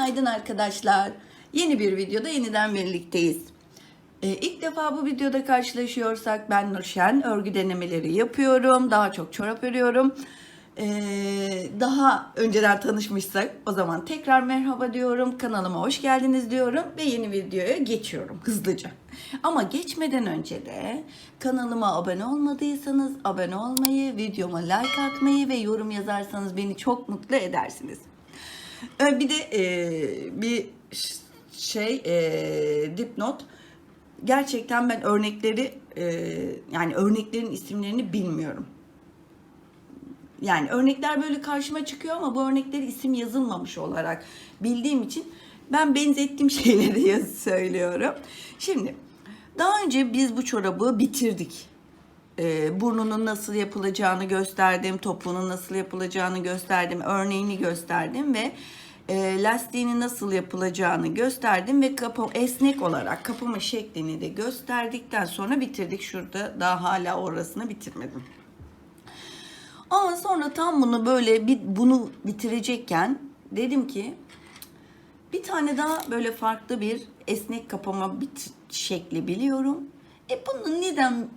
Günaydın arkadaşlar. Yeni bir videoda yeniden birlikteyiz. Ee, ilk defa bu videoda karşılaşıyorsak ben Nurşen. Örgü denemeleri yapıyorum. Daha çok çorap örüyorum. Ee, daha önceden tanışmışsak o zaman tekrar merhaba diyorum. Kanalıma hoş geldiniz diyorum ve yeni videoya geçiyorum hızlıca. Ama geçmeden önce de kanalıma abone olmadıysanız abone olmayı, videoma like atmayı ve yorum yazarsanız beni çok mutlu edersiniz. Bir de e, bir şey e, dipnot. Gerçekten ben örnekleri e, yani örneklerin isimlerini bilmiyorum. Yani örnekler böyle karşıma çıkıyor ama bu örnekleri isim yazılmamış olarak bildiğim için ben benzettiğim şeyleri söylüyorum. Şimdi daha önce biz bu çorabı bitirdik. Ee, burnunun nasıl yapılacağını gösterdim, topuğunun nasıl yapılacağını gösterdim, örneğini gösterdim ve e, lastiğinin nasıl yapılacağını gösterdim ve kapı esnek olarak kapama şeklini de gösterdikten sonra bitirdik. Şurada daha hala orasını bitirmedim. Ama sonra tam bunu böyle bir bunu bitirecekken dedim ki bir tane daha böyle farklı bir esnek kapama bit şekli biliyorum. E bunu neden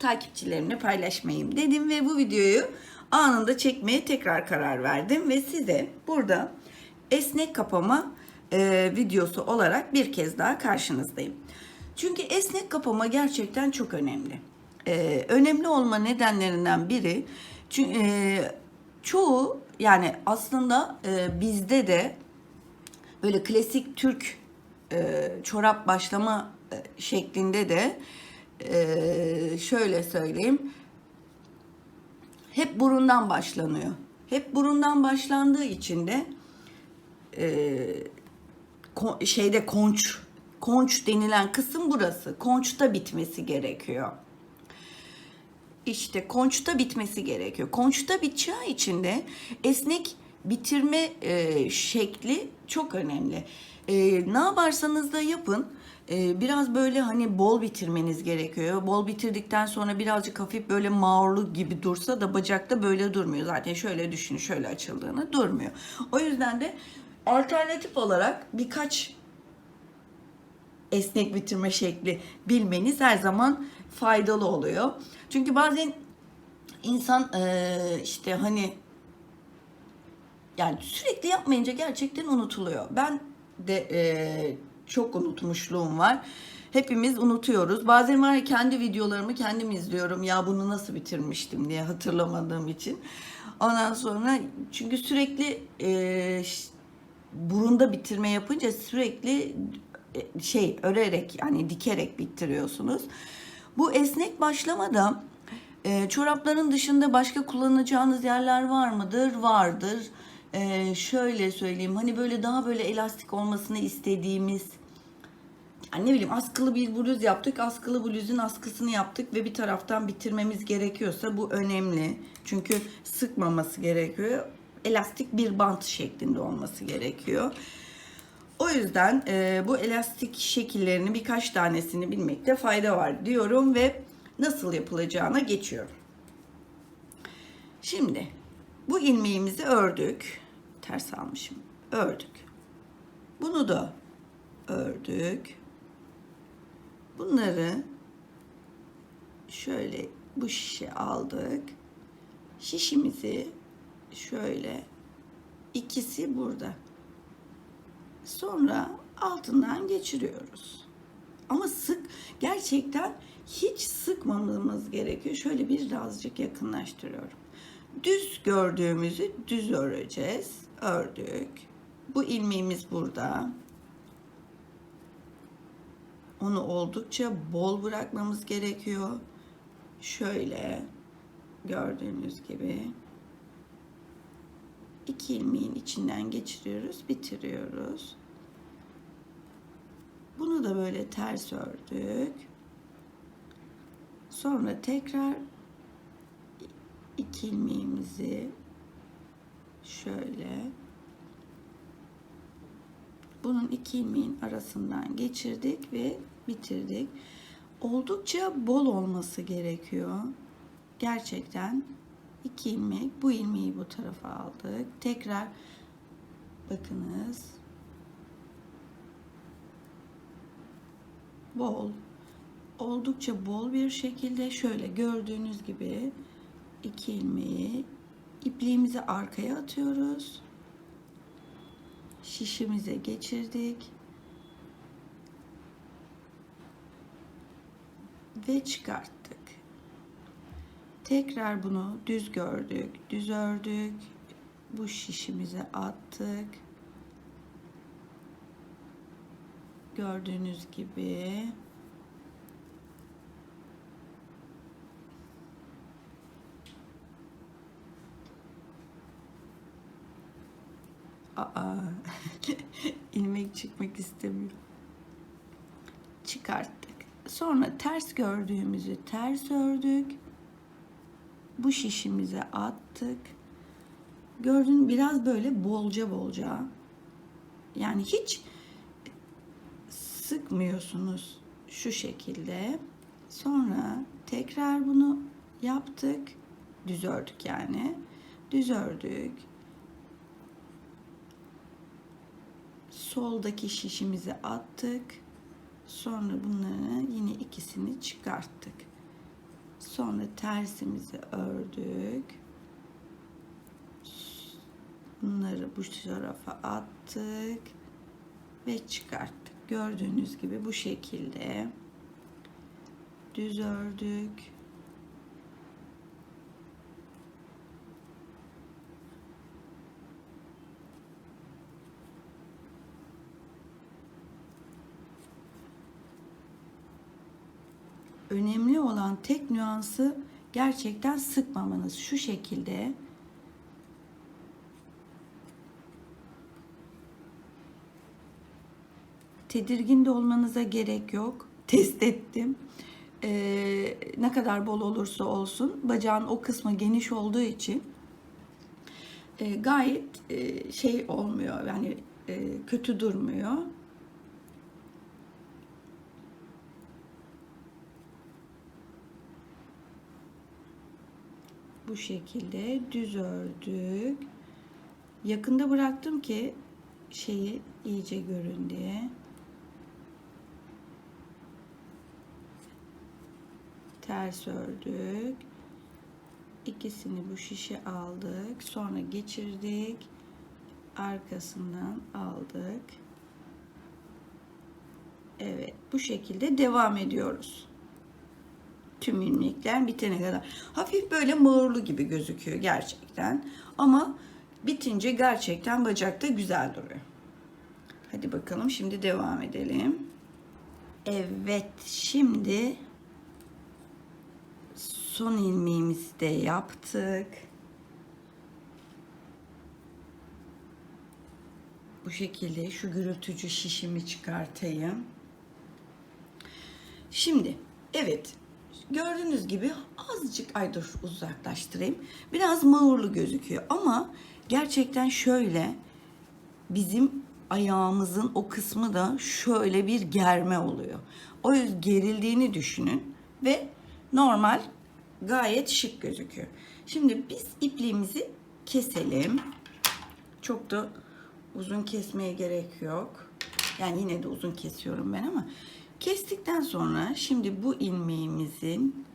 takipçilerimle paylaşmayayım dedim ve bu videoyu anında çekmeye tekrar karar verdim ve size burada esnek kapama e, videosu olarak bir kez daha karşınızdayım. Çünkü esnek kapama gerçekten çok önemli. E, önemli olma nedenlerinden biri çünkü çoğu yani aslında e, bizde de böyle klasik Türk e, çorap başlama e, şeklinde de e, şöyle söyleyeyim hep burundan başlanıyor. Hep burundan başlandığı için de e, şeyde konç konç denilen kısım burası. Konçta bitmesi gerekiyor. İşte konçta bitmesi gerekiyor. Konçta biteceği için de esnek bitirme e, şekli çok önemli. E, ne yaparsanız da yapın. e, biraz böyle hani bol bitirmeniz gerekiyor. Bol bitirdikten sonra birazcık hafif böyle mağrulu gibi dursa da bacakta böyle durmuyor. Zaten şöyle düşün, şöyle açıldığını durmuyor. O yüzden de alternatif olarak birkaç esnek bitirme şekli bilmeniz her zaman faydalı oluyor. Çünkü bazen insan eee, işte hani yani sürekli yapmayınca gerçekten unutuluyor. Ben de eee, çok unutmuşluğum var. Hepimiz unutuyoruz. Bazen var ya kendi videolarımı kendim izliyorum. Ya bunu nasıl bitirmiştim diye hatırlamadığım için. Ondan sonra çünkü sürekli ş- burunda bitirme yapınca sürekli e, şey örerek yani dikerek bittiriyorsunuz. Bu esnek başlamada e, çorapların dışında başka kullanacağınız yerler var mıdır? Vardır. E, şöyle söyleyeyim hani böyle daha böyle elastik olmasını istediğimiz yani ne bileyim askılı bir bluz yaptık. Askılı bluzun askısını yaptık ve bir taraftan bitirmemiz gerekiyorsa bu önemli. Çünkü sıkmaması gerekiyor. Elastik bir bant şeklinde olması gerekiyor. O yüzden e, bu elastik şekillerini birkaç tanesini bilmekte fayda var diyorum ve nasıl yapılacağına geçiyorum. Şimdi bu ilmeğimizi ördük. Ters almışım. Ördük. Bunu da ördük. Bunları şöyle bu şişe aldık. Şişimizi şöyle ikisi burada. Sonra altından geçiriyoruz. Ama sık gerçekten hiç sıkmamamız gerekiyor. Şöyle birazcık yakınlaştırıyorum. Düz gördüğümüzü düz öreceğiz. Ördük. Bu ilmeğimiz burada. Onu oldukça bol bırakmamız gerekiyor. Şöyle gördüğünüz gibi iki ilmeğin içinden geçiriyoruz, bitiriyoruz. Bunu da böyle ters ördük. Sonra tekrar iki ilmeğimizi şöyle. Bunun iki ilmeğin arasından geçirdik ve bitirdik. Oldukça bol olması gerekiyor. Gerçekten iki ilmek bu ilmeği bu tarafa aldık. Tekrar bakınız. Bol. Oldukça bol bir şekilde şöyle gördüğünüz gibi iki ilmeği ipliğimizi arkaya atıyoruz. Şişimize geçirdik. Ve çıkarttık. Tekrar bunu düz gördük, düz ördük. Bu şişimize attık. Gördüğünüz gibi Aa, ilmek çıkmak istemiyor. Çıkarttık. Sonra ters gördüğümüzü ters ördük. Bu şişimize attık. Gördüğün biraz böyle bolca bolca. Yani hiç sıkmıyorsunuz şu şekilde. Sonra tekrar bunu yaptık. Düz ördük yani. Düz ördük. Soldaki şişimizi attık. Sonra bunları yine ikisini çıkarttık. Sonra tersimizi ördük. Bunları bu tarafa attık ve çıkarttık. Gördüğünüz gibi bu şekilde düz ördük. Önemli olan tek nüansı gerçekten sıkmamanız. Şu şekilde tedirgin de olmanıza gerek yok. Test ettim. Ee, ne kadar bol olursa olsun bacağın o kısmı geniş olduğu için e, gayet e, şey olmuyor yani e, kötü durmuyor. Bu şekilde düz ördük. Yakında bıraktım ki şeyi iyice görün diye. Ters ördük. İkisini bu şişe aldık. Sonra geçirdik. Arkasından aldık. Evet, bu şekilde devam ediyoruz tüm ilmekler bitene kadar. Hafif böyle mağurlu gibi gözüküyor gerçekten. Ama bitince gerçekten bacakta güzel duruyor. Hadi bakalım şimdi devam edelim. Evet şimdi son ilmeğimizi de yaptık. Bu şekilde şu gürültücü şişimi çıkartayım. Şimdi evet gördüğünüz gibi azıcık ay dur uzaklaştırayım. Biraz mağurlu gözüküyor ama gerçekten şöyle bizim ayağımızın o kısmı da şöyle bir germe oluyor. O yüzden gerildiğini düşünün ve normal gayet şık gözüküyor. Şimdi biz ipliğimizi keselim. Çok da uzun kesmeye gerek yok. Yani yine de uzun kesiyorum ben ama Kestikten sonra şimdi bu ilmeğimizin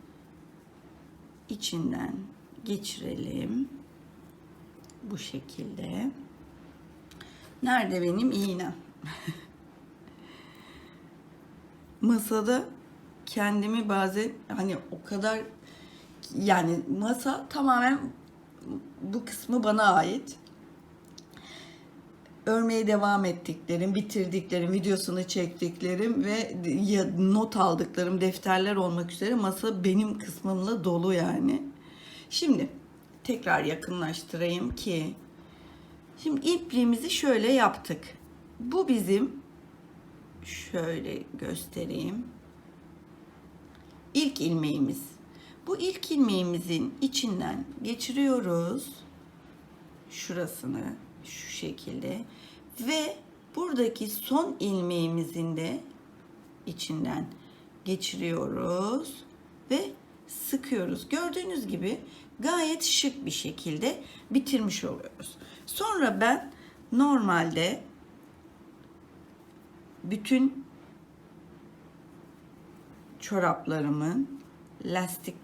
içinden geçirelim. Bu şekilde. Nerede benim iğnem? Masada kendimi bazen hani o kadar yani masa tamamen bu kısmı bana ait örmeye devam ettiklerim, bitirdiklerim, videosunu çektiklerim ve not aldıklarım defterler olmak üzere masa benim kısmımla dolu yani. Şimdi tekrar yakınlaştırayım ki şimdi ipliğimizi şöyle yaptık. Bu bizim şöyle göstereyim. İlk ilmeğimiz. Bu ilk ilmeğimizin içinden geçiriyoruz şurasını şu şekilde ve buradaki son ilmeğimizin de içinden geçiriyoruz ve sıkıyoruz. Gördüğünüz gibi gayet şık bir şekilde bitirmiş oluyoruz. Sonra ben normalde bütün çoraplarımın lastik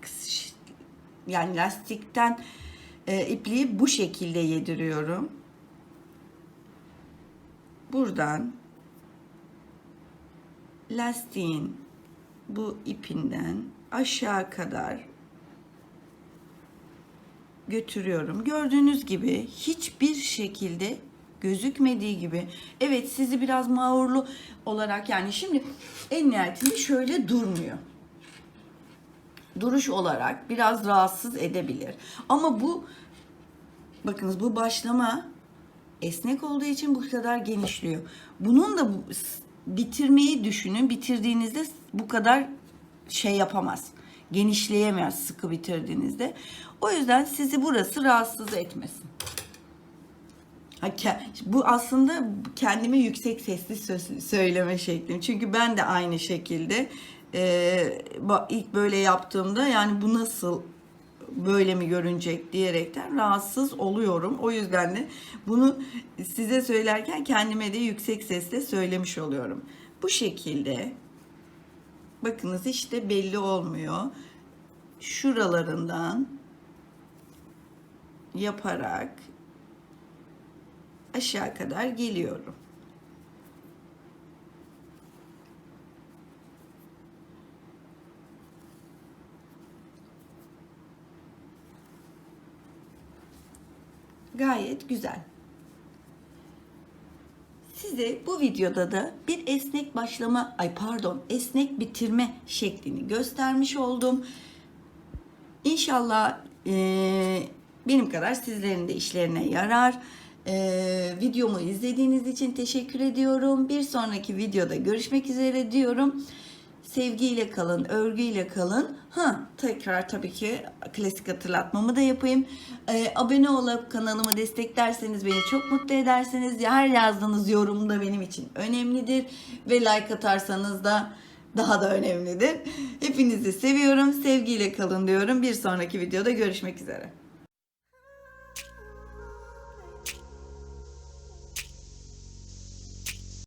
yani lastikten e, ipliği bu şekilde yediriyorum. Buradan lastiğin bu ipinden aşağı kadar götürüyorum. Gördüğünüz gibi hiçbir şekilde gözükmediği gibi. Evet sizi biraz mağrurlu olarak yani şimdi en nihayetinde şöyle durmuyor. Duruş olarak biraz rahatsız edebilir. Ama bu bakınız bu başlama esnek olduğu için bu kadar genişliyor. Bunun da bitirmeyi düşünün. Bitirdiğinizde bu kadar şey yapamaz. Genişleyemez sıkı bitirdiğinizde. O yüzden sizi burası rahatsız etmesin. Bu aslında kendime yüksek sesli söyleme şeklim. Çünkü ben de aynı şekilde ilk böyle yaptığımda yani bu nasıl böyle mi görünecek diyerekten rahatsız oluyorum. O yüzden de bunu size söylerken kendime de yüksek sesle söylemiş oluyorum. Bu şekilde bakınız işte belli olmuyor. Şuralarından yaparak aşağı kadar geliyorum. Gayet güzel. Size bu videoda da bir esnek başlama, ay pardon, esnek bitirme şeklini göstermiş oldum. İnşallah eee, benim kadar sizlerin de işlerine yarar. Eee, videomu izlediğiniz için teşekkür ediyorum. Bir sonraki videoda görüşmek üzere diyorum. Sevgiyle kalın, örgüyle kalın. Ha, tekrar tabii ki klasik hatırlatmamı da yapayım. Ee, abone olup kanalımı desteklerseniz beni çok mutlu edersiniz. Her yazdığınız yorum da benim için önemlidir. Ve like atarsanız da daha da önemlidir. Hepinizi seviyorum. Sevgiyle kalın diyorum. Bir sonraki videoda görüşmek üzere.